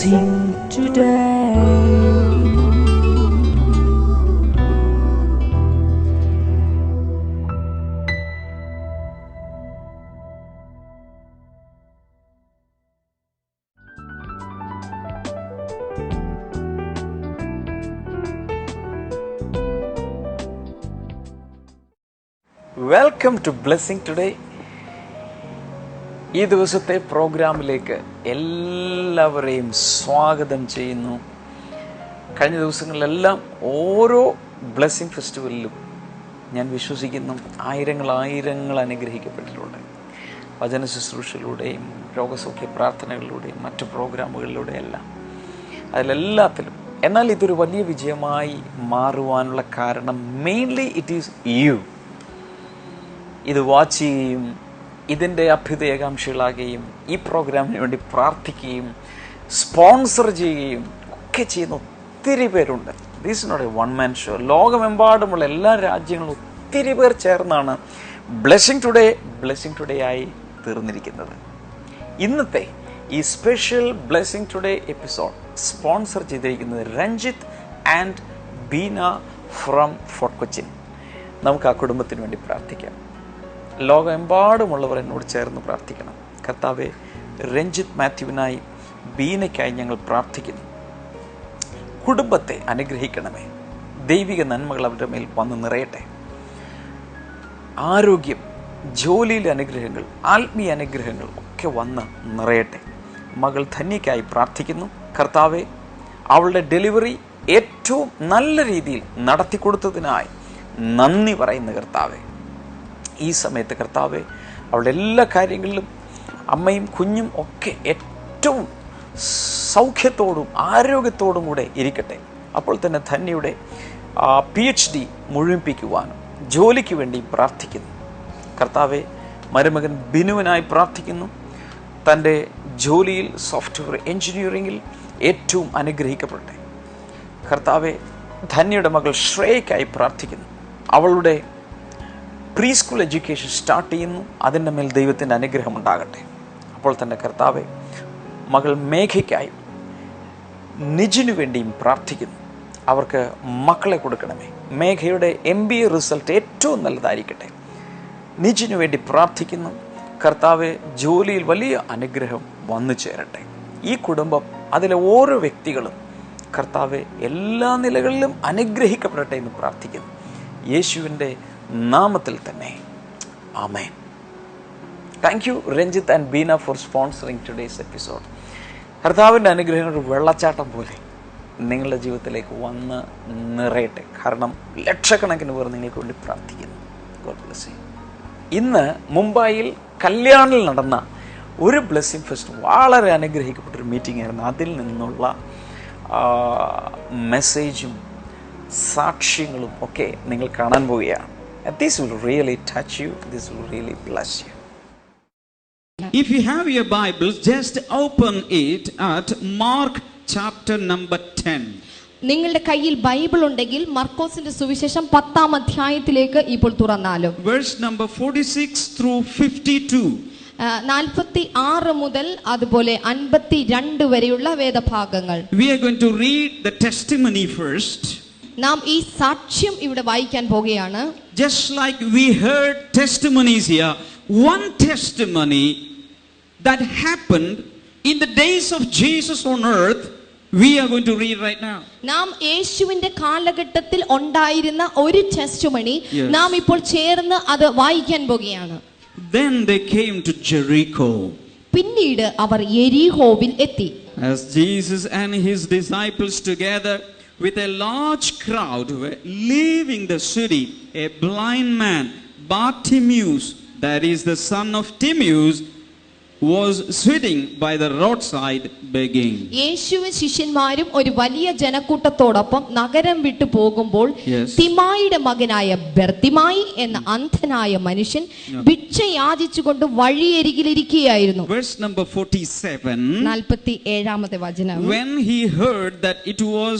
blessing today. Welcome to blessing today ഈ ദിവസത്തെ പ്രോഗ്രാമിലേക്ക് എല്ലാവരെയും സ്വാഗതം ചെയ്യുന്നു. കഴിഞ്ഞ ദിവസങ്ങളിലെല്ലാം ഓരോ ബ്ലെസ്സിങ് ഫെസ്റ്റിവലിലും ഞാൻ വിശ്വസിക്കുന്നു ആയിരങ്ങൾ ആയിരങ്ങൾ അനുഗ്രഹിക്കപ്പെട്ടിട്ടുണ്ട്. വചന ശുശ്രൂഷയിലൂടെയും രോഗസൗഖ്യ പ്രാർത്ഥനകളിലൂടെയും മറ്റു പ്രോഗ്രാമുകളിലൂടെയും എല്ലാം അതിലെല്ലാത്തിലും. എന്നാൽ ഇതൊരു വലിയ വിജയമായി മാറുവാനുള്ള കാരണം മെയിൻലി ഇറ്റ് ഈസ് യു ഇത് വാച്ച് ചെയ്യുകയും ഇതിന്റെ അഭ്യുദയകാംക്ഷികളാകുകയും ഈ പ്രോഗ്രാമിന് വേണ്ടി പ്രാർത്ഥിക്കുകയും സ്പോൺസർ ചെയ്യുകയും ഒക്കെ ചെയ്യുന്ന ഒത്തിരി പേരുണ്ട്. These not a one man show ലോകമെമ്പാടുമുള്ള എല്ലാ രാജ്യങ്ങളും ഒത്തിരി പേർ ചേർന്നാണ് ബ്ലെസ്സിങ് ടുഡേ ബ്ലെസ്സിങ് ടുഡേ ആയി തീർന്നിരിക്കുന്നത്. ഇന്നത്തെ ഈ special blessing today episode sponsor ചെയ്തിരിക്കുന്നത് Ranjith and Beena from fort Cochin നമുക്ക് ആ കുടുംബത്തിന് വേണ്ടി പ്രാർത്ഥിക്കാം. ലോകമെമ്പാടുമുള്ളവർ എന്നോട് ചേർന്ന് പ്രാർത്ഥിക്കണം. കർത്താവെ രഞ്ജിത്ത് മാത്യുവിനായി ബീനയ്ക്കായി ഞങ്ങൾ പ്രാർത്ഥിക്കുന്നു. കുടുംബത്തെ അനുഗ്രഹിക്കണമേ. ദൈവിക നന്മകൾ അവരുടെ മേൽ വന്ന് നിറയട്ടെ. ആരോഗ്യം ജോലിയിലെ അനുഗ്രഹങ്ങൾ ആത്മീയ അനുഗ്രഹങ്ങൾ ഒക്കെ വന്ന് നിറയട്ടെ. മകൾ ധന്യയ്ക്കായി പ്രാർത്ഥിക്കുന്നു. കർത്താവെ അവളുടെ ഡെലിവറി ഏറ്റവും നല്ല രീതിയിൽ നടത്തിക്കൊടുത്തതിനായി നന്ദി പറയുന്ന കർത്താവെ. ഈ സമയത്ത് കർത്താവെ അവളുടെ എല്ലാ കാര്യങ്ങളിലും അമ്മയും കുഞ്ഞും ഒക്കെ ഏറ്റവും സൗഖ്യത്തോടും ആരോഗ്യത്തോടും കൂടെ ഇരിക്കട്ടെ. അപ്പോൾ തന്നെ ധന്യയുടെ പി എച്ച് ഡി മുഴുമിപ്പിക്കുവാനും ജോലിക്ക് വേണ്ടി പ്രാർത്ഥിക്കുന്നു. കർത്താവെ മരുമകൻ ബിനുവിനായി പ്രാർത്ഥിക്കുന്നു. തന്റെ ജോലിയിൽ സോഫ്റ്റ്വെയർ എൻജിനീയറിങ്ങിൽ ഏറ്റവും അനുഗ്രഹിക്കപ്പെടട്ടെ. കർത്താവെ ധന്യയുടെ മകൾ ശ്രേയയ്ക്കായി പ്രാർത്ഥിക്കുന്നു. അവളുടെ പ്രീ സ്കൂൾ എഡ്യൂക്കേഷൻ സ്റ്റാർട്ട് ചെയ്യുന്നു. അതിന്റെ മേൽ ദൈവത്തിന്റെ അനുഗ്രഹം ഉണ്ടാകട്ടെ. അപ്പോൾ തന്നെ കർത്താവെ മകൾ മേഘയ്ക്കായും നിജിനു വേണ്ടിയും പ്രാർത്ഥിക്കുന്നു. അവർക്ക് മക്കളെ കൊടുക്കണമേ. മേഘയുടെ എം ബി എ റിസൾട്ട് ഏറ്റവും നല്ലതായിരിക്കട്ടെ. നിജിനു വേണ്ടി പ്രാർത്ഥിക്കുന്നു. കർത്താവ് ജോലിയിൽ വലിയ അനുഗ്രഹം വന്നു ചേരട്ടെ. ഈ കുടുംബം അതിലെ ഓരോ വ്യക്തികളും കർത്താവ് എല്ലാ നിലകളിലും അനുഗ്രഹിക്കപ്പെടട്ടെ എന്ന് പ്രാർത്ഥിക്കുന്നു. യേശുവിന്റെ നാമത്തിൽ തന്നെ. Amen. Thank you Ranjith and Beena for sponsoring today's episode കർത്താവിന്റെ ഒരു വെള്ളച്ചാട്ടം പോലെ നിങ്ങളുടെ ജീവിതത്തിലേക്ക് വന്ന് നിറയട്ടെ. കാരണം ലക്ഷക്കണക്കിന് പേർ നിങ്ങൾക്ക് വേണ്ടി പ്രാർത്ഥിക്കുന്നു. ഗോഡ് ഇന്ന് മുംബൈയിൽ കല്യാണിൽ നടന്ന ഒരു ബ്ലെസ്സിങ് ഫെസ്റ്റ് വളരെ അനുഗ്രഹിക്കപ്പെട്ടൊരു മീറ്റിംഗ് ആയിരുന്നു. അതിൽ നിന്നുള്ള മെസ്സേജും സാക്ഷ്യങ്ങളും ഒക്കെ നിങ്ങൾ കാണാൻ പോവുകയാണ്. This will really touch you this will really bless you If you have your Bibles, just open it at Mark chapter number 10. നിങ്ങളുടെ കയ്യിൽ ബൈബിൾ ഉണ്ടെങ്കിൽ മർക്കോസിന്റെ സുവിശേഷം പത്താം അധ്യായത്തിലേക്ക് ഇപ്പോൾ തുറന്നാലും Verse number 46 through 52. നാൽപ്പത്തി ആറ് മുതൽ അതുപോലെ അൻപത്തി രണ്ട് വരെയുള്ള വേദഭാഗങ്ങൾ We are going to read the testimony first. നാം ഈ സാക്ഷ്യം ഇവിടെ വായിക്കാൻ പോകുകയാണ് Just like we heard testimonies here, one testimony that happened in the days of Jesus on earth, we are going to read right now. നാം യേശുവിന്റെ കാലഘട്ടത്തിൽ ഉണ്ടായിരുന്ന ഒരു ടെസ്റ്റുമണി Yes. നാം ഇപ്പോൾ ചേർന്ന് അത് വായിക്കാൻ പോകുകയാണ് Then they came to Jericho. പിന്നീട് അവർ എരിഹോവിൽ എത്തി As Jesus and his disciples together with a large crowd were leaving the city, a blind man, Bartimaeus, that is the son of Timaeus, was sitting by the roadside begging. യേശുവും ശിഷ്യന്മാരും ഒരു വലിയ ജനക്കൂട്ടത്തോടൊപ്പം നഗരം വിട്ടു പോകുമ്പോൾ Yes. തിമായിയുടെ മകനായ Bartimaeus എന്ന അന്ധനായ മനുഷ്യൻ ഭിക്ഷ യാചിച്ചുകൊണ്ട് വഴിയരികിലിരിക്കുകയായിരുന്നു Verse number 47 നാൽപ്പത്തി ഏഴാമത്തെ വചനം When he heard that it was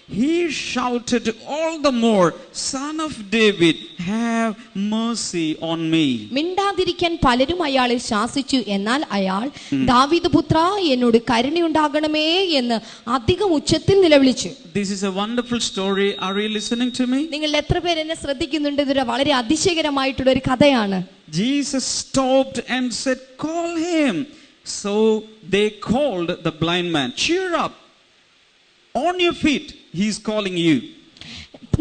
he shouted all the more, Son of David, have mercy on me. മിണ്ടാതിരിക്കാൻ പലരും അയാളെ ശാസിച്ചു എന്നാൽ അയാൾ ദാവിദ് പുത്ര എന്നോട് കരുണയുണ്ടാകണമേ എന്ന് അധികം ഉച്ചത്തിൽ നിലവിളിച്ചു This is a wonderful story. Are you listening to me? നിങ്ങൾ എത്ര പേര് എന്നെ ശ്രദ്ധിക്കുന്നുണ്ട് ഇതൊരു വളരെ അതിശയകരമായിട്ടുള്ള ഒരു കഥയാണ് Jesus stopped and said, Call him. So they called the blind man. Cheer up. On your feet. He's calling you.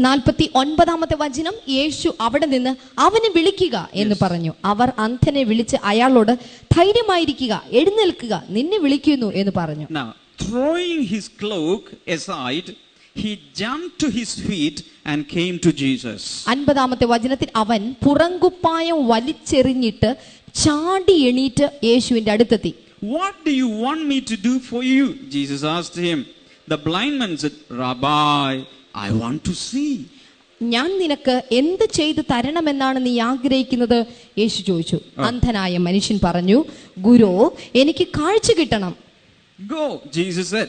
നാൽപ്പത്തി ഒൻപതാമത്തെ വചനം യേശു അവിടെ നിന്ന് അവനെ വിളിക്കുക എന്ന് പറഞ്ഞു അവർ അന്ധനെ വിളിച്ച് അയാളോട് ധൈര്യമായിരിക്കുക എഴുന്നേൽക്കുക നിന്നെ വിളിക്കുന്നു എന്ന് പറഞ്ഞു Now, throwing his cloak aside, he jumped to his feet and came to Jesus. അൻപതാമത്തെ വചനത്തിൽ അവൻ പുറങ്കുപ്പായം വലിച്ചെറിഞ്ഞിട്ട് ചാടി എണീറ്റ് യേശുവിന്റെ അടുത്തെത്തി What do you want me to do for you? Jesus asked him. The blind man said, Rabbi, I want to see. ഞാൻ നിനക്ക് എന്ത് ചെയ്തു തരണമെന്നാണ് നീ ആഗ്രഹിക്കുന്നത് യേശു ചോദിച്ചു അന്ധനായ മനുഷ്യൻ പറഞ്ഞു ഗുരു എനിക്ക് കാഴ്ച കിട്ടണം Go, Jesus said.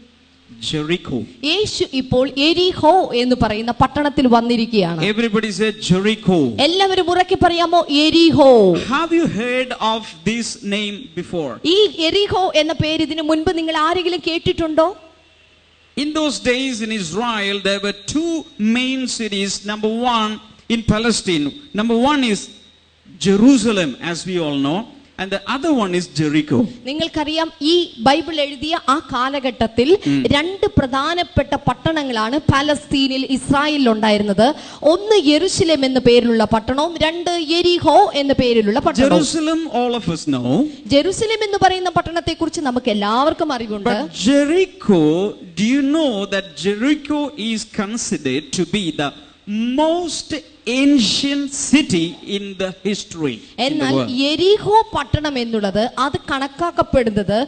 Jericho. യേശു ഇപ്പോൾ എരിഹോ എന്ന് പറയുന്ന പട്ടണത്തിൽ വന്നിരിക്കുകയാണ് Everybody said Jericho. എല്ലാവരും ഉറക്കെ പറയാമോ എരിഹോ Have you heard of this name before? ഈ എരിഹോ എന്ന പേര് ഇതിനു മുൻപ് നിങ്ങൾ ആരെങ്കിലും കേട്ടിട്ടുണ്ടോ In those days in Israel, there were two main cities. Number one in Palestine. Number one is Jerusalem, as we all know, And the other one is Jericho. നിങ്ങൾക്കറിയാം ഈ ബൈബിൾ എഴുതിയ ആ കാലഘട്ടത്തിൽ രണ്ട് പ്രധാനപ്പെട്ട പട്ടണങ്ങളാണ് പാലസ്തീനിൽ ഇസ്രായേലിൽ ഉണ്ടായിരുന്നത് ഒന്ന് യെരുശലേം എന്ന പേരിലുള്ള പട്ടണവും രണ്ട് എരിഹോ എന്ന പേരിലുള്ള പട്ടണവും Jerusalem, all of us know. Jerusalem എന്ന് പറയുന്ന പട്ടണത്തെ കുറിച്ച് നമുക്ക് എല്ലാവർക്കും അറിവുണ്ട് But Jericho, do you know that Jericho is considered to be the most ancient city in the history? in the എന്നാൽ world? എരിഹോ പട്ടണം എന്നുള്ളത് അത് കണക്കാക്കപ്പെടുന്നത്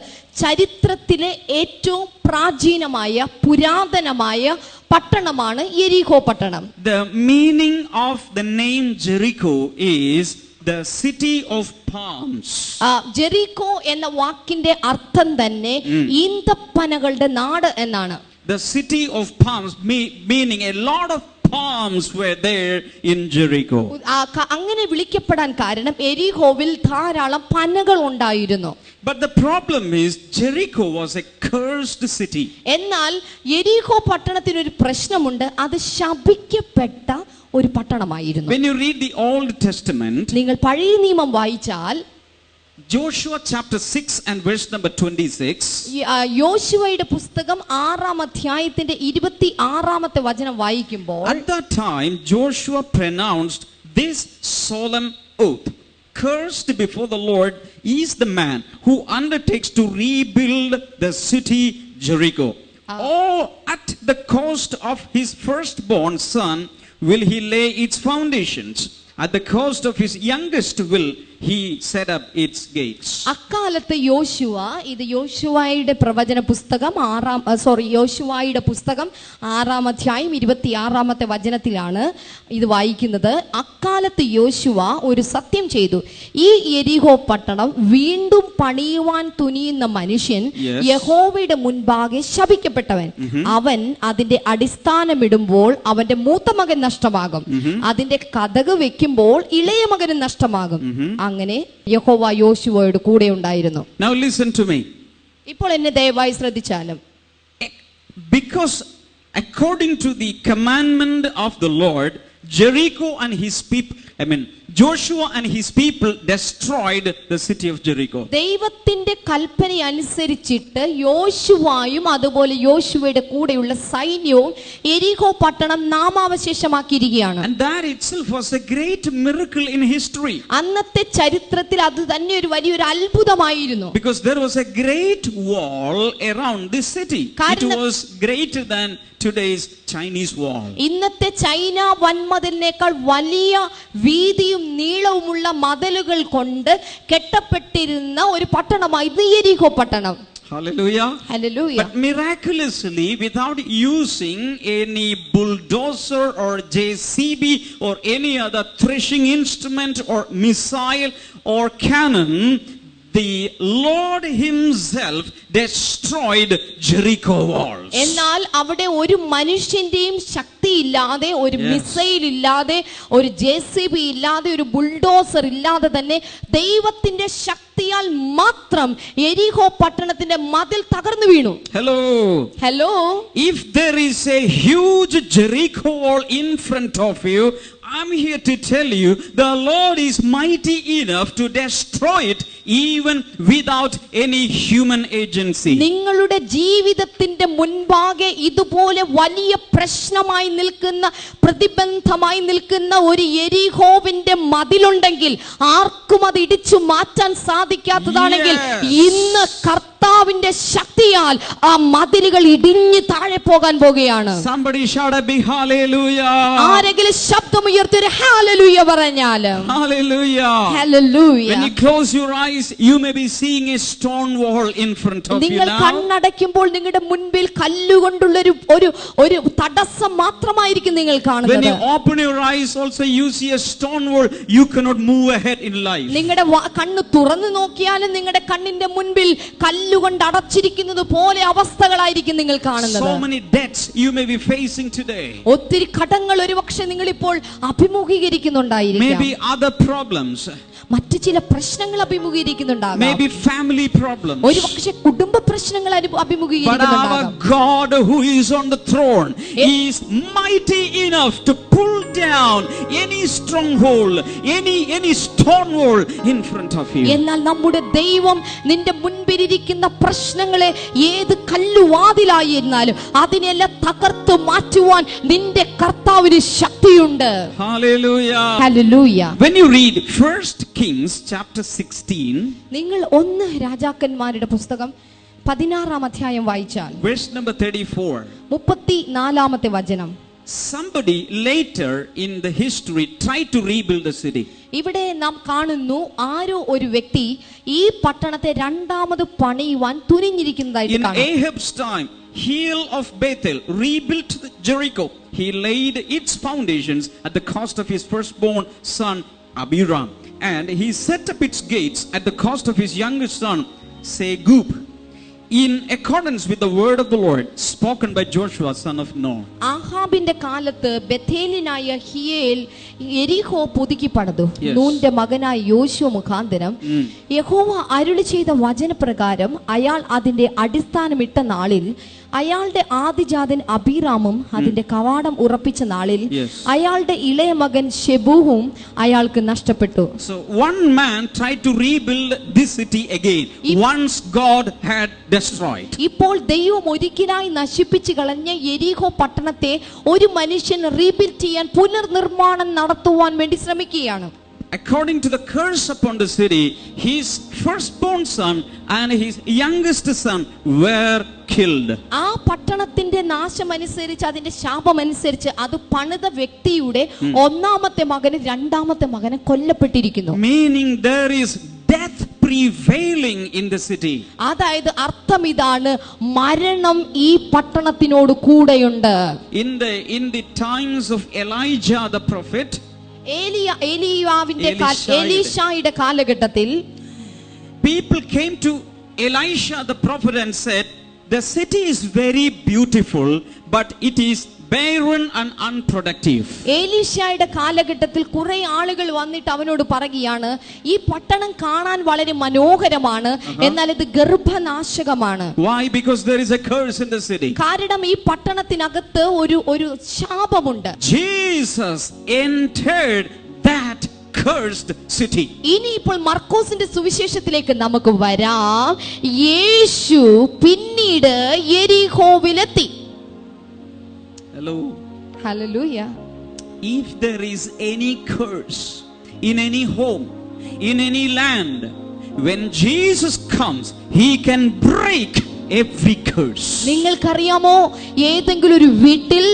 ചരിത്രത്തിലെ ഏറ്റവും പ്രാചീനമായ പുരാതനമായ പട്ടണമാണ് എരിഹോ പട്ടണം The meaning of the name Jericho is the city of palms. ആ, ജെറിക്കോ എന്ന വാക്കിന്റെ അർത്ഥം തന്നെ ഈന്തപ്പനകളുടെ നാട് എന്നാണ് The city of palms, me- meaning a lot of palms were there in Jericho. ആ, ക- അങ്ങനെ വിളിക്കപ്പെടാൻ കാരണം എരിഹോവിൽ ധാരാളം പനകൾ ഉണ്ടായിരുന്നു But the problem is, Jericho was a cursed city. എന്നാൽ എരിഹോ പട്ടണത്തിനൊരു പ്രശ്നമുണ്ട് അത് ശപിക്കപ്പെട്ട ഒരു പട്ടണമായിരുന്നു When you read the Old Testament, നിങ്ങൾ പഴയ നിയമം വായിച്ചാൽ Joshua chapter 6 and verse number 26, ഈ, ആ, യോശുവയുടെ പുസ്തകം ആറാം അധ്യായത്തിന്റെ ഇരുപത്തി ആറാമത്തെ വചനം വായിക്കുമ്പോൾ at that time Joshua pronounced this solemn oath Cursed before the Lord is the man who undertakes to rebuild the city Jericho. Or at the cost of his firstborn son will he lay its foundations. At the cost of his youngest will he set up its gates. അക്കാലത്ത് യോശുവ ഇത് യോശുവയുടെ പ്രവചന പുസ്തകം ആറാം sorry യോശുവയുടെ പുസ്തകം ആറാം അധ്യായം ഇരുപത്തിയാറാമത്തെ വചനത്തിലാണ് ഇത് വായിക്കുന്നത്. അക്കാലത്ത് യോശുവ ഒരു സത്യം ചെയ്തു. ഈ എരിഹോ പട്ടണം വീണ്ടും പണിയുവാൻ തുനിയുന്ന മനുഷ്യൻ. യഹോവയുടെ മുൻപാകെ ശപിക്കപ്പെട്ടവൻ. അവൻ അതിന്റെ അടിസ്ഥാനമിടുമ്പോൾ അവന്റെ മൂത്ത മകൻ നഷ്ടമാകും. അതിന്റെ കഥക് വെക്കുമ്പോൾ ഇളയ മകനും നഷ്ടമാകും. അങ്ങനെ യഹോവ യോശുവയോട് കൂടെ ഉണ്ടായിരുന്നു Now listen to me. ഇപ്പോൾ എന്നെ ദയവായി ശ്രദ്ധിച്ചാലും Because according to the commandment of the Lord, Jericho and his people, I mean, Joshua and his people destroyed the city of Jericho. ദൈവത്തിന്റെ കൽപ്പന അനുസരിച്ചിട്ട് യോശുവായും അതുപോലെ യോശുവയുടെ കൂടെയുള്ള സൈന്യവും എരിഹോ പട്ടണം നാമാവശേഷമാക്കിയിരിക്കുകയാണ് And that itself was a great miracle in history അന്നത്തെ ചരിത്രത്തിൽ അത് തന്നെ ഒരു വലിയൊരു അത്ഭുതമായിരുന്നു because there was a great wall around this city. It കാരണം- was greater than today's Chinese wall. ഇന്നത്തെ ചൈന വൻമതിലിനേക്കാൾ വലിയ വീതിയും നീളവുമുള്ള മതലുകൾ കൊണ്ട് കെട്ടപ്പെട്ടിരുന്ന ഒരു പട്ടണമായിരുന്നു എരിഹോ പട്ടണം Hallelujah. Hallelujah. But miraculously, without using any bulldozer or JCB or any other threshing instrument or missile or cannon, the Lord Himself destroyed Jericho walls. എന്നാൽ അവിടെ ഒരു മനുഷ്യന്റെയും ശക്തിയില്ലാതെ ഒരു മിസൈൽ ഇല്ലാതെ ഒരു ജെ സി ബി ഇല്ലാതെ ഒരു ബുൾഡോസർ ഇല്ലാതെ തന്നെ ദൈവത്തിന്റെ ശക്തിയാൽ മാത്രം എരിഹോ പട്ടണത്തിന്റെ മതിൽ തകർന്നു വീണു. Hello hello if there is a huge Jericho wall in front of you, I'm here to tell you the Lord is mighty enough to destroy it even without any human agency. നിങ്ങളുടെ ജീവിതത്തിന്റെ മുൻപാകെ ഇതുപോലെ വലിയ പ്രശ്നമായി നിൽക്കുന്ന പ്രതിബന്ധമായി നിൽക്കുന്ന ഒരു എരിഹോവിന്റെ മതിലുണ്ടെങ്കിൽ ആർക്കും അത് ഇടിച്ചു മാറ്റാൻ സാധിക്കാത്തതാണെങ്കിൽ. ഇന്ന് കർത്താവിന്റെ ശക്തിയാൽ ആ മതിലുകൾ ഇടിഞ്ഞു താഴെ പോകാൻ പോകുകയാണ്. ആരെങ്കിലും ശബ്ദമുയർത്തി ഒരു ഹല്ലേലൂയ പറഞ്ഞാൽ hallelujah hallelujah When you close your eyes, you may be seeing a stone wall in front of you നിങ്ങൾ now. കണ്ണടയ്ക്കുമ്പോൾ നിങ്ങളുടെ മുൻപിൽ കല്ലുകൊണ്ടുള്ള ഒരു ഒരു ഒരു തടസ്സം മാത്രമായിരിക്കും നിങ്ങൾ കാണുന്നത് When കാണുന്നത് you open your eyes, also you see a stone wall. You cannot move ahead in life. നിങ്ങളുടെ വ- കണ്ണ് തുറന്നു നോക്കിയാലും നിങ്ങളുടെ കണ്ണിന്റെ മുൻപിൽ കല്ലുകൊണ്ട് അടച്ചിരിക്കുന്നത് പോലെ അവസ്ഥകളായിരിക്കും നിങ്ങൾ കാണുന്നത് So many debts you may be facing today. ഒത്തിരി കടങ്ങൾ ഒരുപക്ഷേ നിങ്ങൾ ഇപ്പോൾ അഭിമുഖീകരിക്കുന്നുണ്ടായിരിക്കാം Maybe other problems. മറ്റു ചില പ്രശ്നങ്ങൾ അഭിമുഖീകരിക്കുന്നുണ്ടാകും problems. ഒരുപക്ഷെ കുടുംബ പ്രശ്നങ്ങൾ Anu- But our അഭിമുഖീകരിക്കുന്നുണ്ടാകാം God who is on the throne is mighty enough to pull down any stronghold, any any stone wall in front of you. എന്നാൽ നമ്മുടെ ദൈവം നിന്റെ മുൻപിലിരിക്കുന്ന പ്രശ്നങ്ങളെ ഏത് കല്ലുവാതിലായിരുന്നാലും അതിനെല്ലാം തകർത്തു മാറ്റുവാൻ നിന്റെ കർത്താവിന് ശക്തിയുണ്ട് Hallelujah. Hallelujah. When you read First Kings chapter 16, നിങ്ങൾ ഒന്ന് രാജാക്കന്മാരുടെ പുസ്തകം പതിനാറാം അധ്യായം വായിച്ചാൽ verse number 34, മുപ്പത്തി നാലാമത്തെ somebody later in the history tried to rebuild the city. ഇവിടെ നാം കാണുന്നു ആരോ ഒരു വ്യക്തി ഈ പട്ടണത്തെ രണ്ടാമത് പണിയുവാൻ In തുനിഞ്ഞിരിക്കുന്നതായിട്ട് Ahab's time, Heel of Bethel rebuilt the Jericho. He laid its foundations at the cost of his firstborn son Abiram, and he set up its gates at the cost of his youngest son Segub, in accordance with the word of the Lord spoken by Joshua son of Nun. ആഹാബിന്റെ കാലത്ത് ബഥേലിനായ ഹിയേൽ എരിഹോ പുതുക്കി പണിതു. നൂന്റെ മകനായ യോശുവ മുഖാന്തരം യഹോവ അരുളി ചെയ്ത വചനപ്രകാരം അയാൾ അതിന്റെ അടിസ്ഥാനമിട്ട നാളിൽ അയാളുടെ ആദിജാതൻ അബിറാമും അതിന്റെ കവാടം ഉറപ്പിച്ച നാളിൽ അയാളുടെ ഇളയ മകൻ ഷെബൂഹും അയാൾക്ക് നഷ്ടപ്പെട്ടു. So one man try to rebuild city once God had ഇപ്പോൾ ദൈവം ഒരിക്കലായി നശിപ്പിച്ചു കളഞ്ഞ എരിഹോ പട്ടണത്തെ ഒരു മനുഷ്യൻ റീബിൽഡ് ചെയ്യാൻ പുനർനിർമ്മാണം നടത്തുവാൻ വേണ്ടി ശ്രമിക്കുകയാണ്. According to the curse upon the city, his firstborn son and his youngest son were killed. ആ പട്ടണത്തിന്റെ നാശമനുസരിച്ച് അതിന്റെ ശാപമനുസരിച്ച് അത് പണിത വ്യക്തിയുടെ ഒന്നാമത്തെ മകന് രണ്ടാമത്തെ മകന് കൊല്ലപ്പെട്ടിരിക്കുന്നു. Meaning there is death prevailing in the city. അതായത് അർത്ഥം ഇതാണ് മരണം ഈ പട്ടണത്തിനോട് കൂടെയുണ്ട് In the in the times of Elijah the prophet, ഏലിയ ഏലിയാവിന്റെ കാ- എലീശായുടെ. എലീശായുടെ കാലഘട്ടത്തിൽ people came to Elisha the prophet and said, The city is very beautiful, but it is barren and unproductive. ഏലീശായുടെ കാലഘട്ടത്തിൽ കുറെ ആളുകൾ വന്നിട്ട് അവനോട് പറയുകയാണ് ഈ പട്ടണം കാണാൻ വളരെ മനോഹരമാണ് എന്നാൽ ഇത് ഗർഭനാശകമാണ് Why? Because there is a curse in the city. കാരണം ഈ പട്ടണത്തിനകത്ത് ഒരു ഒരു ശാപമുണ്ട് Jesus entered that cursed city. ഇനി ഇപ്പോൾ മർക്കോസിന്റെ സുവിശേഷത്തിലേക്ക് നമുക്ക് വരാം യേശു പിന്നീട് എരിഹോവിലെത്തി Hello. Hallelujah If there is any curse in any home, in any land, when Jesus comes, he can break every curse. നിങ്ങൾക്കറിയാമോ ഏതെങ്കിലും ഒരു വീട്ടിൽ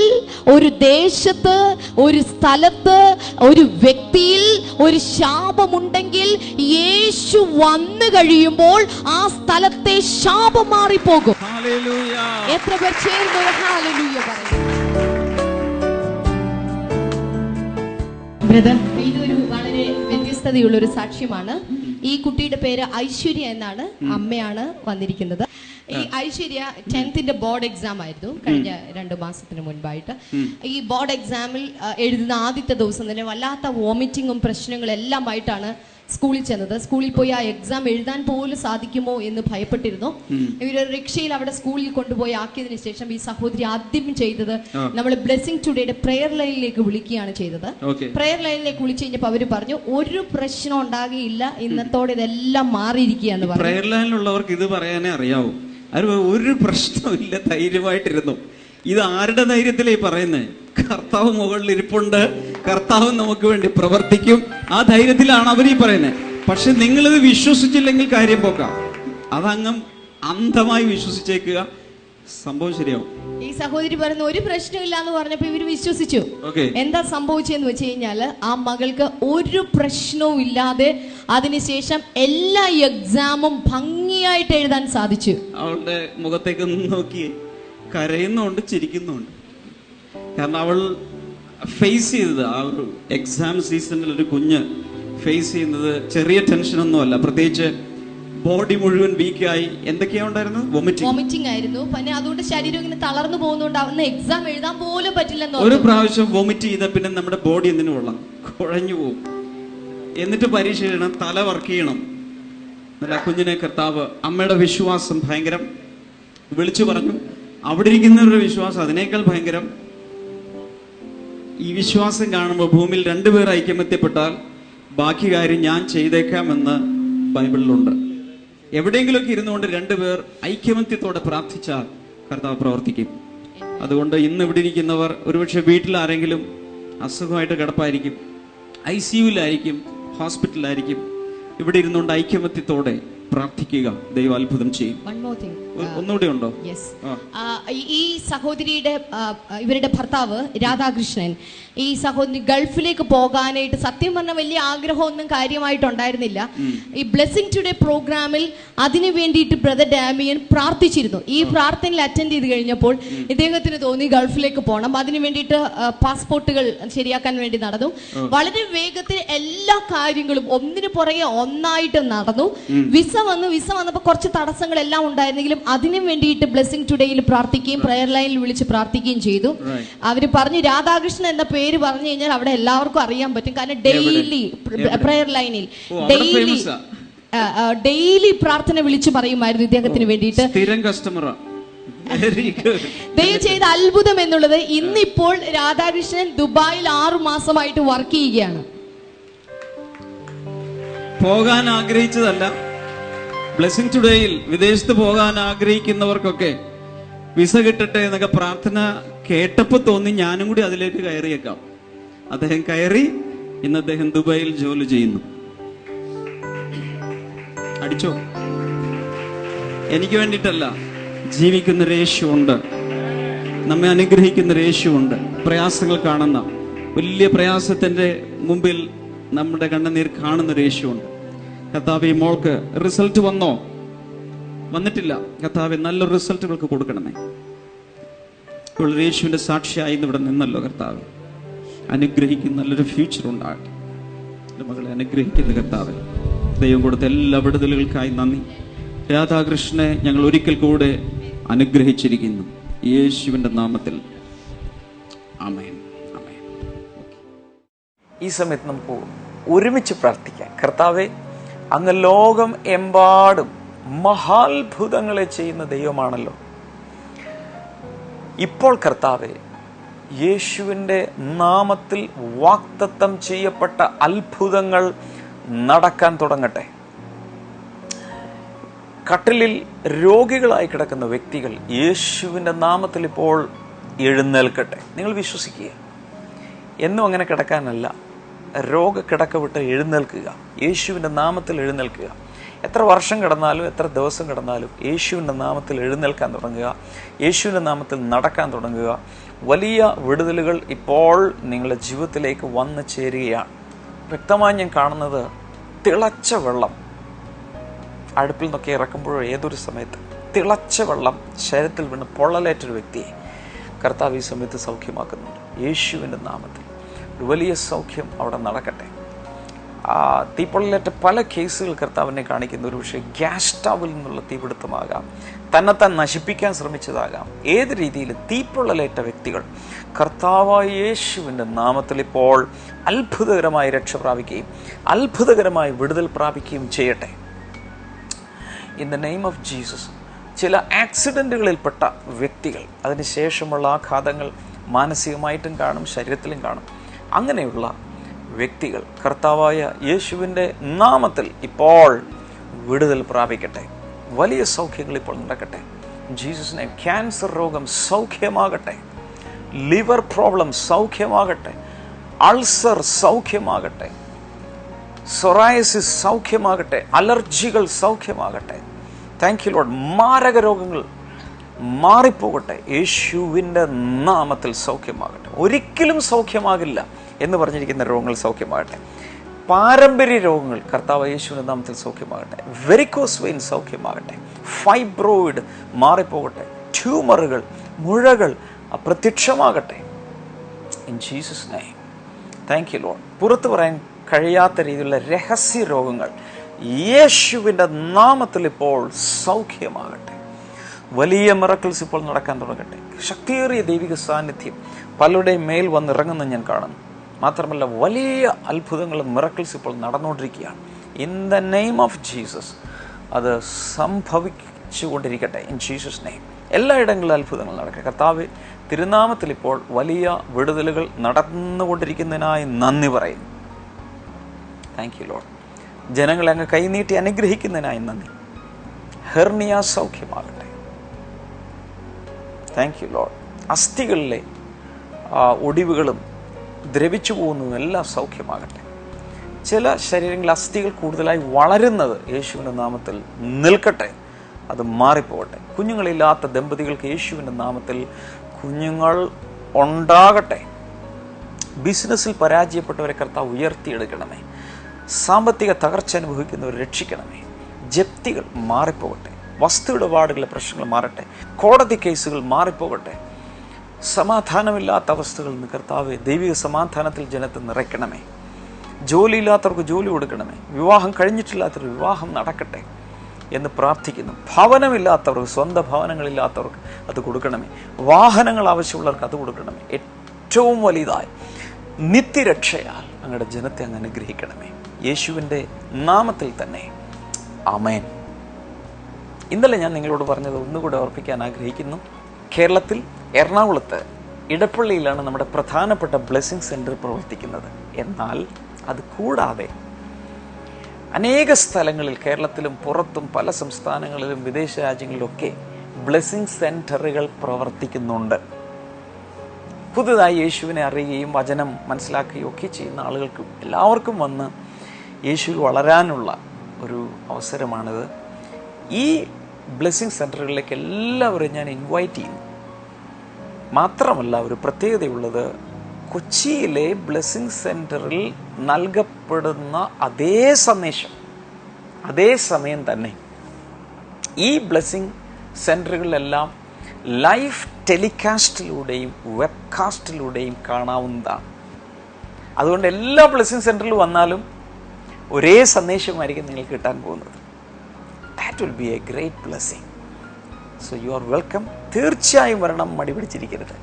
ഒരു ദേശത്ത് ഒരു സ്ഥലത്ത് ഒരു വ്യക്തിയിൽ ഒരു ശാപമുണ്ടെങ്കിൽ യേശു വന്നു കഴിയുമ്പോൾ ആ സ്ഥലത്തെ ശാപം മാറിപ്പോകും Hallelujah. എത്ര പേർ ചേർന്ന് ഒരു ഹല്ലേലൂയ പറയും ബ്രദർ ഇതൊരു വളരെ വ്യത്യസ്തതയുള്ള ഒരു സാക്ഷ്യമാണ്. ഈ കുട്ടിയുടെ പേര് ഐശ്വര്യ എന്നാണ് അമ്മയാണ് വന്നിരിക്കുന്നത്. ഈ ഐശ്വര്യ ടെൻത്തിന്റെ ബോർഡ് എക്സാം ആയിരുന്നു കഴിഞ്ഞ രണ്ടു മാസത്തിന് മുൻപായിട്ട്. ഈ ബോർഡ് എക്സാമിൽ എഴുതുന്ന ആദ്യത്തെ ദിവസം തന്നെ വല്ലാത്ത വോമിറ്റിങ്ങും പ്രശ്നങ്ങളും എല്ലാമായിട്ടാണ് സ്കൂളിൽ ചെന്നത്. സ്കൂളിൽ പോയി ആ എക്സാം എഴുതാൻ പോലും സാധിക്കുമോ എന്ന് ഭയപ്പെട്ടിരുന്നു. ഇവർ റിക്ഷയിൽ അവിടെ സ്കൂളിൽ കൊണ്ടുപോയി ആക്കിയതിനു ശേഷം ഈ സഹോദരി ആദ്യം ചെയ്തത് നമ്മൾ ബ്ലെസ്സിങ് ടുഡേയുടെ പ്രെയർ ലൈനിലേക്ക് വിളിക്കുകയാണ് ചെയ്തത്. പ്രെയർ ലൈനിലേക്ക് വിളിച്ചു കഴിഞ്ഞപ്പോൾ അവർ പറഞ്ഞു ഒരു പ്രശ്നം ഉണ്ടാകുകയില്ല ഇന്നത്തോടെ ഇതെല്ലാം മാറിയിരിക്കുകയെന്ന് പറഞ്ഞു പ്രയർ ലൈനിലുള്ളവർക്ക് ഇത് പറയാനേ അറിയാവൂ. അവർ ഒരു പ്രശ്നമില്ല ധൈര്യമായിട്ടിരുന്നു. ഇത് ആരുടെ ധൈര്യത്തിലേ പറയുന്നത് കർത്താവ് മുകളിൽ ഇരിപ്പുണ്ട് കർത്താവ് നമുക്ക് വേണ്ടി പ്രവർത്തിക്കും. ആ ധൈര്യത്തിലാണ് അവർ ഈ പറയുന്നത്. പക്ഷെ നിങ്ങളിത് വിശ്വസിച്ചില്ലെങ്കിൽ കാര്യം പോക്കാം. അതങ്ങം അന്ധമായി വിശ്വസിച്ചേക്കുക. സംഭവം ശരിയാവും. ഈ സഹോദരി പറയുന്ന ഒരു പ്രശ്നമില്ല എന്ന് പറഞ്ഞപ്പോ ഇവർ വിശ്വസിച്ചു. എന്താ സംഭവിച്ചെന്ന് വെച്ച് കഴിഞ്ഞാൽ ആ മകൾക്ക് ഒരു പ്രശ്നവും ഇല്ലാതെ അതിനുശേഷം എല്ലാ എക്സാമും ഭംഗിയായിട്ട് എഴുതാൻ സാധിച്ചു. അവളുടെ മുഖത്തേക്ക് നോക്കി. കരയുന്നുണ്ട് ചിരിക്കുന്നുണ്ട്. കാരണം അവൾ ഫേസ് ചെയ്തത് ആ ഒരു എക്സാം സീസണിൽ ഒരു കുഞ്ഞ് ഫേസ് ചെയ്യുന്നത് ചെറിയ ടെൻഷൻ ടെൻഷനൊന്നുമല്ല പ്രത്യേകിച്ച് ബോഡി മുഴുവൻ വീക്കായി എന്തൊക്കെയാ ഉണ്ടായിരുന്നു വോമിറ്റിംഗ് വോമിറ്റിംഗ് ആയിരുന്നു. പിന്നെ അതുകൊണ്ട് ശരീരം ഇങ്ങനെ തളർന്നു പോകുന്നുണ്ട് അന്ന് എക്സാം എഴുതാൻ പോലും പറ്റില്ലെന്ന് ഒരു പ്രാവശ്യം വോമിറ്റ് ചെയ്ത പിന്നെ നമ്മുടെ ബോഡി എന്തിനു കൊള്ളാം? കുഴഞ്ഞു പോകും എന്നിട്ട് പരീക്ഷ എഴുതണം തല വർക്ക് ചെയ്യണം. നല്ല ആ കുഞ്ഞിനെ കർത്താവ് അമ്മയുടെ വിശ്വാസം ഭയങ്കരം വിളിച്ചു പറഞ്ഞു. അവിടെ ഇരിക്കുന്നവരുടെ വിശ്വാസം അതിനേക്കാൾ ഭയങ്കരം ഈ വിശ്വാസം കാണുമ്പോൾ ഭൂമിയിൽ രണ്ടുപേർ ഐക്യമത്യപ്പെട്ടാൽ ബാക്കി കാര്യം ഞാൻ ചെയ്തേക്കാമെന്ന് ബൈബിളിലുണ്ട്. എവിടെയെങ്കിലുമൊക്കെ ഇരുന്നുകൊണ്ട് രണ്ടുപേർ ഐക്യമത്യത്തോടെ പ്രാർത്ഥിച്ചാൽ കർത്താവ് പ്രവർത്തിക്കും. അതുകൊണ്ട് ഇന്ന് ഇവിടെ ഇരിക്കുന്നവർ ഒരുപക്ഷെ വീട്ടിൽ ആരെങ്കിലും അസുഖമായിട്ട് കിടപ്പായിരിക്കും ഐ സി ഹോസ്പിറ്റലിലായിരിക്കും ഇവിടെ ഇരുന്നുകൊണ്ട് ഐക്യമത്യത്തോടെ പ്രാർത്ഥിക്കുക. ദൈവം അത്ഭുതം ചെയ്യും. ഒന്നുകൂടി ഉണ്ടോ? ഈ- ഈ സഹോദരിയുടെ ഇവരുടെ ഭർത്താവ് രാധാകൃഷ്ണൻ ഈ സഹോദരി ഗൾഫിലേക്ക് പോകാനായിട്ട് സത്യം പറഞ്ഞ വലിയ ആഗ്രഹമൊന്നും കാര്യമായിട്ടുണ്ടായിരുന്നില്ല. ഈ ബ്ലെസ്സിങ് ടുഡേ പ്രോഗ്രാമിൽ അതിനു വേണ്ടിയിട്ട് ബ്രദർ ഡാമിയൻ പ്രാർത്ഥിച്ചിരുന്നു. ഈ പ്രാർത്ഥനയിൽ അറ്റൻഡ് ചെയ്ത് കഴിഞ്ഞപ്പോൾ ഇദ്ദേഹത്തിന് തോന്നി ഗൾഫിലേക്ക് പോകണം അതിനു വേണ്ടിയിട്ട് പാസ്പോർട്ടുകൾ ശരിയാക്കാൻ വേണ്ടി നടന്നു. വളരെ വേഗത്തിൽ എല്ലാ കാര്യങ്ങളും ഒന്നിനു പുറകെ ഒന്നായിട്ട് നടന്നു. വിസ വന്നു. വിസ വന്നപ്പോൾ കുറച്ച് തടസ്സങ്ങളെല്ലാം ഉണ്ടായിരുന്നെങ്കിലും അതിനു വേണ്ടിയിട്ട് ബ്ലെസ്സിങ് ടുഡേയിൽ പ്രാർത്ഥിക്കുകയും പ്രയർ ലൈനിൽ വിളിച്ച് പ്രാർത്ഥിക്കുകയും ചെയ്തു. അവർ അവർ പറഞ്ഞു രാധാകൃഷ്ണൻ എന്ന പേര് പറഞ്ഞു കഴിഞ്ഞാൽ അവിടെ എല്ലാവർക്കും അറിയാൻ പറ്റും. കാരണം ഡെയിലി പ്രയർ ലൈനിൽ ഡെയിലി ഡെയിലി പ്രാർത്ഥന വിളിച്ചു പറയുമായിരുന്നു ഇദ്ദേഹത്തിന് വേണ്ടിയിട്ട്. സ്ഥിരം കസ്റ്റമറാ ദൈവം ചെയ്ത അത്ഭുതം എന്നുള്ളത് ഇന്നിപ്പോൾ രാധാകൃഷ്ണൻ ദുബായിൽ ആറു മാസമായിട്ട് വർക്ക് ചെയ്യുകയാണ്. പോകാൻ ആഗ്രഹിച്ചതല്ല. ബ്ലെസ്സിങ് ടുഡേയിൽ വിദേശത്ത് പോകാൻ ആഗ്രഹിക്കുന്നവർക്കൊക്കെ വിസ കിട്ടട്ടെ എന്നൊക്കെ പ്രാർത്ഥന കേട്ടപ്പോൾ തോന്നി ഞാനും കൂടി അതിലേക്ക് കയറിയേക്കാം. അദ്ദേഹം കയറി ഇന്ന് അദ്ദേഹം ദുബായിൽ ജോലി ചെയ്യുന്നു. അടിച്ചോ? എനിക്ക് വേണ്ടിയിട്ടല്ല ജീവിക്കുന്ന യേശുവുണ്ട്. നമ്മെ അനുഗ്രഹിക്കുന്ന യേശുവുണ്ട്. പ്രയാസങ്ങൾ കാണുന്ന വലിയ പ്രയാസത്തിന്റെ മുമ്പിൽ നമ്മുടെ കണ്ണുനീർ കാണുന്ന യേശുവുണ്ട്. കർത്താവ് മോൾക്ക് റിസൾട്ട് വന്നോ? വന്നിട്ടില്ല. കർത്താവ് നല്ല റിസൾട്ടുകൾക്ക് കൊടുക്കണമേ. ഇപ്പോൾ യേശുവിന്റെ സാക്ഷിയായി ഇവിടെ നിന്നല്ലോ കർത്താവ്. അനുഗ്രഹിക്കുന്ന നല്ലൊരു ഫ്യൂച്ചർ ഉണ്ടാകട്ടെ. എന്റെ മകളെ അനുഗ്രഹിക്കുന്ന കർത്താവ്. ദൈവം കൊടുത്ത എല്ലാ വിടുതലുകൾക്കായി നന്ദി. രാധാകൃഷ്ണനെ ഞങ്ങൾ ഒരിക്കൽ കൂടെ അനുഗ്രഹിച്ചിരിക്കുന്നു. യേശുവിന്റെ നാമത്തിൽ. ആമേൻ. ആമേൻ. ഈ സമയത്ത് നമുക്ക് ഒരുമിച്ച് പ്രാർത്ഥിക്കാം. കർത്താവെ അങ്ങ് ലോകം എമ്പാടും മഹാത്ഭുതങ്ങളെ ചെയ്യുന്ന ദൈവമാണല്ലോ. ഇപ്പോൾ കർത്താവെ യേശുവിന്റെ നാമത്തിൽ വാക്തത്വം ചെയ്യപ്പെട്ട അത്ഭുതങ്ങൾ നടക്കാൻ തുടങ്ങട്ടെ. കട്ടിലിൽ രോഗികളായി കിടക്കുന്ന വ്യക്തികൾ യേശുവിന്റെ നാമത്തിൽ ഇപ്പോൾ എഴുന്നേൽക്കട്ടെ. നിങ്ങൾ വിശ്വസിക്കുക. എന്നും അങ്ങനെ കിടക്കാനല്ല. രോഗക്കിടക്ക വിട്ട് എഴുന്നേൽക്കുക. യേശുവിന്റെ നാമത്തിൽ എഴുന്നേൽക്കുക. എത്ര വർഷം കിടന്നാലും എത്ര ദിവസം കിടന്നാലും യേശുവിന്റെ നാമത്തിൽ എഴുന്നേൽക്കാൻ തുടങ്ങുക. യേശുവിന്റെ നാമത്തിൽ നടക്കാൻ തുടങ്ങുക. വലിയ വിടുതലുകൾ ഇപ്പോൾ നിങ്ങളുടെ ജീവിതത്തിലേക്ക് വന്നു ചേരുകയാണ്. വ്യക്തമായി ഞാൻ കാണുന്നത് തിളച്ച വെള്ളം. അടുപ്പിൽ നിന്നൊക്കെ ഇറക്കുമ്പോഴോ ഏതൊരു സമയത്ത് തിളച്ച വെള്ളം ശരീരത്തിൽ വീണ് പൊള്ളലേറ്റൊരു വ്യക്തിയെ കർത്താവ് ഈ സമയത്ത് സൗഖ്യമാക്കുന്നുണ്ട്. യേശുവിന്റെ നാമത്തിൽ. വലിയ സൗഖ്യം അവിടെ നടക്കട്ടെ. ആ തീപ്പൊള്ളലേറ്റ പല കേസുകൾ കർത്താവിനെ കാണിക്കുന്ന ഒരു പക്ഷേ ഗ്യാസ് സ്റ്റാവിൽ നിന്നുള്ള തീപിടുത്തമാകാം. തന്നെത്താൻ നശിപ്പിക്കാൻ ശ്രമിച്ചതാകാം. ഏത് രീതിയിൽ തീപ്പൊള്ളലേറ്റ വ്യക്തികൾ കർത്താവായ യേശുവിന്റെ നാമത്തിൽ ഇപ്പോൾ അത്ഭുതകരമായി രക്ഷ പ്രാപിക്കുകയും അത്ഭുതകരമായി വിടുതൽ പ്രാപിക്കുകയും ചെയ്യട്ടെ. In the name of Jesus ചില ആക്സിഡന്റുകളിൽപ്പെട്ട വ്യക്തികൾ അതിനുശേഷമുള്ള ആഘാതങ്ങൾ മാനസികമായിട്ടും കാണും ശരീരത്തിലും കാണും. അങ്ങനെയുള്ള വ്യക്തികൾ കർത്താവായ യേശുവിന്റെ നാമത്തിൽ ഇപ്പോൾ വിടുതൽ പ്രാപിക്കട്ടെ. വലിയ സൗഖ്യങ്ങൾ ഇപ്പോൾ നടക്കട്ടെ. ജീസസിനെ ക്യാൻസർ രോഗം സൗഖ്യമാകട്ടെ. ലിവർ പ്രോബ്ലം സൗഖ്യമാകട്ടെ. അൾസർ സൗഖ്യമാകട്ടെ. സൊറായസിസ് സൗഖ്യമാകട്ടെ. അലർജികൾ സൗഖ്യമാകട്ടെ. താങ്ക് യു ലോഡ് മാരക രോഗങ്ങൾ മാറിപ്പോകട്ടെ. യേശുവിന്റെ നാമത്തിൽ സൗഖ്യമാകട്ടെ. ഒരിക്കലും സൗഖ്യമാകില്ല എന്ന് പറഞ്ഞിരിക്കുന്ന രോഗങ്ങൾ സൗഖ്യമാകട്ടെ. പാരമ്പര്യ രോഗങ്ങൾ കർത്താവ് യേശുവിന്റെ നാമത്തിൽ സൗഖ്യമാകട്ടെ. വെരിക്കോസ് വെയിൻ സൗഖ്യമാകട്ടെ. ഫൈബ്രോയിഡ് മാറിപ്പോകട്ടെ. ട്യൂമറുകൾ മുഴകൾ അപ്രത്യക്ഷമാകട്ടെ. In Jesus name thank you Lord പുറത്തു പറയാൻ കഴിയാത്ത രീതിയിലുള്ള രഹസ്യ രോഗങ്ങൾ യേശുവിന്റെ നാമത്തിൽ ഇപ്പോൾ സൗഖ്യമാകട്ടെ. വലിയ മിറക്കിൾസ് ഇപ്പോൾ നടക്കാൻ തുടങ്ങട്ടെ. ശക്തിയേറിയ ദൈവിക സാന്നിധ്യം പലരുടെയും മേൽ വന്നിറങ്ങുന്ന ഞാൻ കാണുന്നു. മാത്രമല്ല വലിയ അത്ഭുതങ്ങളും മിറക്കിൾസ് ഇപ്പോൾ നടന്നുകൊണ്ടിരിക്കുകയാണ്. In the name of Jesus അത് സംഭവിച്ചുകൊണ്ടിരിക്കട്ടെ. ഇൻ ജീസസ് നെയിം എല്ലായിടങ്ങളിലും അത്ഭുതങ്ങൾ നടക്കട്ടെ. കർത്താവ് തിരുനാമത്തിൽ ഇപ്പോൾ വലിയ വിടുതലുകൾ നടന്നുകൊണ്ടിരിക്കുന്നതിനായി നന്ദി പറയുന്നു. താങ്ക് യു ലോഡ് ജനങ്ങളെ അങ്ങ് കൈനീട്ടി അനുഗ്രഹിക്കുന്നതിനായി നന്ദി. ഹെർണിയ സൗഖ്യമാകട്ടെ. താങ്ക് യു ലോഡ് അസ്ഥികളിലെ ഒടിവുകളും ദ്രവിച്ചു പോകുന്നതും എല്ലാം സൗഖ്യമാകട്ടെ. ചില ശരീരങ്ങളിൽ അസ്ഥികൾ കൂടുതലായി വളരുന്നത് യേശുവിന്റെ നാമത്തിൽ നിൽക്കട്ടെ. അത് മാറിപ്പോകട്ടെ. കുഞ്ഞുങ്ങളില്ലാത്ത ദമ്പതികൾക്ക് യേശുവിന്റെ നാമത്തിൽ കുഞ്ഞുങ്ങൾ ഉണ്ടാകട്ടെ. ബിസിനസ്സിൽ പരാജയപ്പെട്ടവരെ കർത്താവ് ഉയർത്തിയെടുക്കണമേ. സാമ്പത്തിക തകർച്ച അനുഭവിക്കുന്നവർ രക്ഷിക്കണമേ. ജപ്തികൾ മാറിപ്പോകട്ടെ. വസ്തു ഇടപാടുകളിലെ പ്രശ്നങ്ങൾ മാറട്ടെ. കോടതി കേസുകൾ മാറിപ്പോകട്ടെ. സമാധാനമില്ലാത്ത അവസ്ഥകളിൽ നിന്ന് കർത്താവ് ദൈവിക സമാധാനത്തിൽ ജനത്തെ നിറയ്ക്കണമേ. ജോലിയില്ലാത്തവർക്ക് ജോലി കൊടുക്കണമേ. വിവാഹം കഴിഞ്ഞിട്ടില്ലാത്തവർ വിവാഹം നടക്കട്ടെ എന്ന് പ്രാർത്ഥിക്കുന്നു. ഭവനമില്ലാത്തവർക്ക് സ്വന്തം ഭവനങ്ങളില്ലാത്തവർക്ക് അത് കൊടുക്കണമേ. വാഹനങ്ങൾ ആവശ്യമുള്ളവർക്ക് അത് കൊടുക്കണമേ. ഏറ്റവും വലുതായി നിത്യരക്ഷയാൽ അങ്ങയുടെ ജനത്തെ അങ്ങ് അനുഗ്രഹിക്കണമേ. യേശുവിന്റെ നാമത്തിൽ തന്നെ. അമേൻ ഇന്നലെ ഞാൻ നിങ്ങളോട് പറഞ്ഞത് ഒന്നുകൂടെ ഓർപ്പിക്കാൻ ആഗ്രഹിക്കുന്നു. കേരളത്തിൽ എറണാകുളത്ത് ഇടപ്പള്ളിയിലാണ് നമ്മുടെ പ്രധാനപ്പെട്ട ബ്ലെസ്സിങ് സെന്റർ പ്രവർത്തിക്കുന്നത്. എന്നാൽ അത് കൂടാതെ അനേക സ്ഥലങ്ങളിൽ കേരളത്തിലും പുറത്തും പല സംസ്ഥാനങ്ങളിലും വിദേശ രാജ്യങ്ങളിലൊക്കെ ബ്ലെസ്സിങ് സെന്ററുകൾ പ്രവർത്തിക്കുന്നുണ്ട്. പുതുതായി യേശുവിനെ അറിയുകയും വചനം മനസ്സിലാക്കുകയും ഒക്കെ ചെയ്യുന്ന ആളുകൾക്ക് എല്ലാവർക്കും വന്ന് യേശുവിൽ വളരാനുള്ള ഒരു അവസരമാണിത്. ഈ ബ്ലെസ്സിങ് സെന്ററുകളിലേക്ക് എല്ലാവരും ഞാൻ ഇൻവൈറ്റ് ചെയ്യുന്നു മാത്രമല്ല ഒരു പ്രത്യേകതയുള്ളത് കൊച്ചിയിലെ ബ്ലെസ്സിങ് സെന്ററിൽ നൽകപ്പെടുന്ന അതേ സന്ദേശം അതേ സമയം തന്നെ ഈ ബ്ലെസ്സിങ് സെന്ററുകളിലെല്ലാം ലൈഫ് ടെലികാസ്റ്റിലൂടെയും വെബ്കാസ്റ്റിലൂടെയും കാണാവുന്നതാണ്. അതുകൊണ്ട് എല്ലാ ബ്ലെസ്സിങ് സെന്ററിൽ വന്നാലും ഒരേ സന്ദേശമായിരിക്കും നിങ്ങൾക്ക് കിട്ടാൻ പോകുന്നത്. That will be a great blessing so you are welcome തീർച്ചയായും വരണം മടി പിടിച്ചിരിക്കരുത്.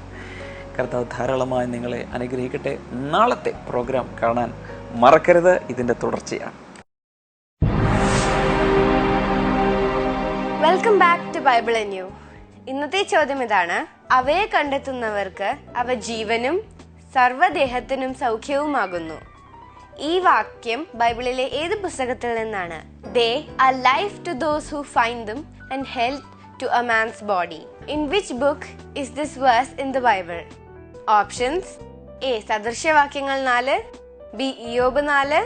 കർത്താവ് ധാരാളമായി നിങ്ങളെ അനുഗ്രഹിക്കട്ടെ. നാളത്തെ പ്രോഗ്രാം കാണാൻ മറക്കരുത്. ഇതിന്റെ തുടർച്ചയാണ്. Welcome back to Bible new ഇന്നത്തെ ചോദ്യം ഇതാണ്. അവയെ കണ്ടെത്തുന്നവർക്ക് അവ ജീവനും സർവദേഹത്തിനും സൗഖ്യവുമാകുന്നു. ഈ വാക്യം ബൈബിളിലെ ഏത് പുസ്തകത്തിൽ നിന്നാണ്? they are life to those who find them and health to a man's body in which book is this verse in the Bible options A സദൃശ്യവാക്യങ്ങൾ നാല് ബി ഇയോബ് നാല്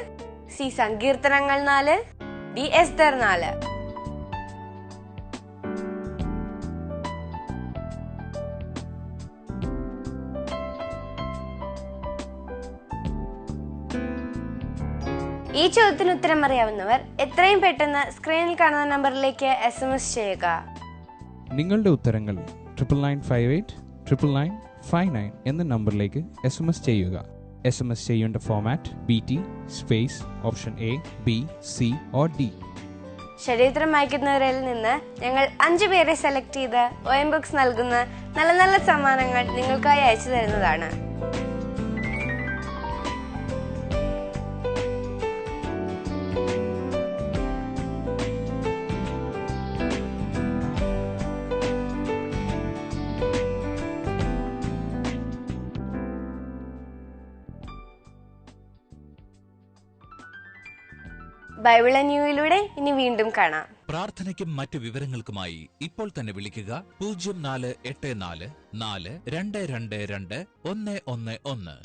സി സങ്കീർത്തനങ്ങൾ നാല് ഡി എസ്തർ നാല് ഈ ചോദ്യത്തിന് ഉത്തരം അറിയാവുന്നവർ എത്രയും പെട്ടെന്ന് സ്ക്രീനിൽ കാണുന്ന നമ്പറിലേക്ക് എസ് എം എസ് ചെയ്യുക. നിങ്ങളുടെ ഉത്തരങ്ങൾ triple nine five eight triple nine five nine എന്ന നമ്പറിലേക്ക് എസ് എം എസ് ചെയ്യുക. എസ് എം എസ് ചെയ്യേണ്ട format B T space option A B C or D ശരീരം അയക്കുന്നവരിൽ നിന്ന് ഞങ്ങൾ അഞ്ചു പേരെ സെലക്ട് ചെയ്ത് ഒ എം ബുക്സ് നൽകുന്ന നല്ല നല്ല സമ്മാനങ്ങൾ നിങ്ങൾക്കായി അയച്ചു തരുന്നതാണ്. ബൈബിൾ ന്യൂയിലൂടെ ഇനി വീണ്ടും കാണാം. പ്രാർത്ഥനയ്ക്കും മറ്റ് വിവരങ്ങൾക്കുമായി ഇപ്പോൾ തന്നെ വിളിക്കുക പൂജ്യം നാല് എട്ട് നാല് നാല് രണ്ട് രണ്ട് രണ്ട് ഒന്ന് ഒന്ന് ഒന്ന്.